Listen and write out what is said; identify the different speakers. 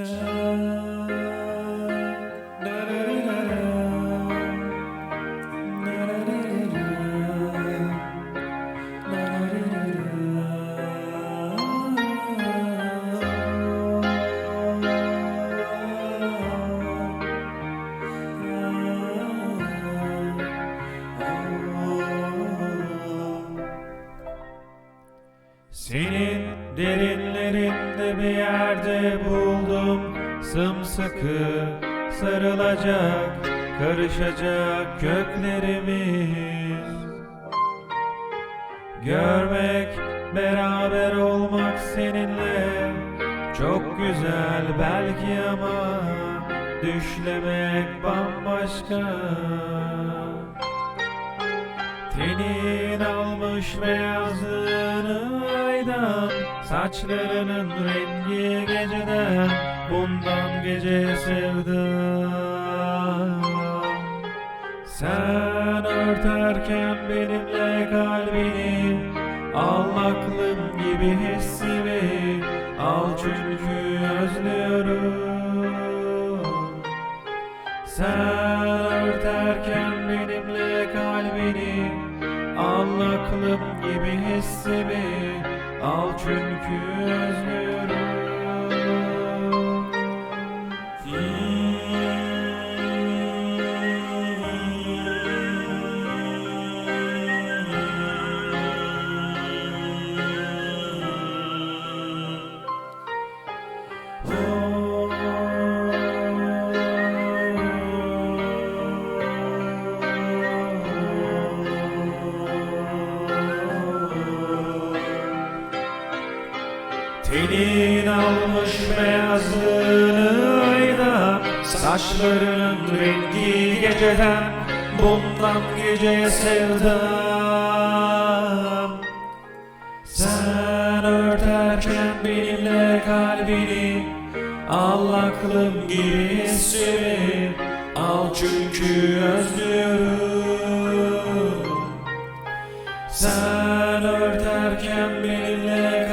Speaker 1: Ah. Senin derinlerinde bir yerde buldum. Sımsıkı sarılacak, karışacak köklerimiz Görmek, beraber olmak seninle Çok güzel belki ama Düşlemek bambaşka. Tenin almış beyazlığını aydan Saçlarının rengi geceden Bundan gece sevdam. Sen örterken benimle kalbini Al aklım gibi hissimi Al çünkü özlüyorum. Sen örterken benimle kalbini Al aklım gibi hissimi Al çünkü Tenin almış beyazlığını ayda Saçlarının rengi geceden Bundan geceye sevdam. Sen örterken benimle kalbini Al aklım gibi hissimi Al çünkü özlüyorum. Sen örterken benimle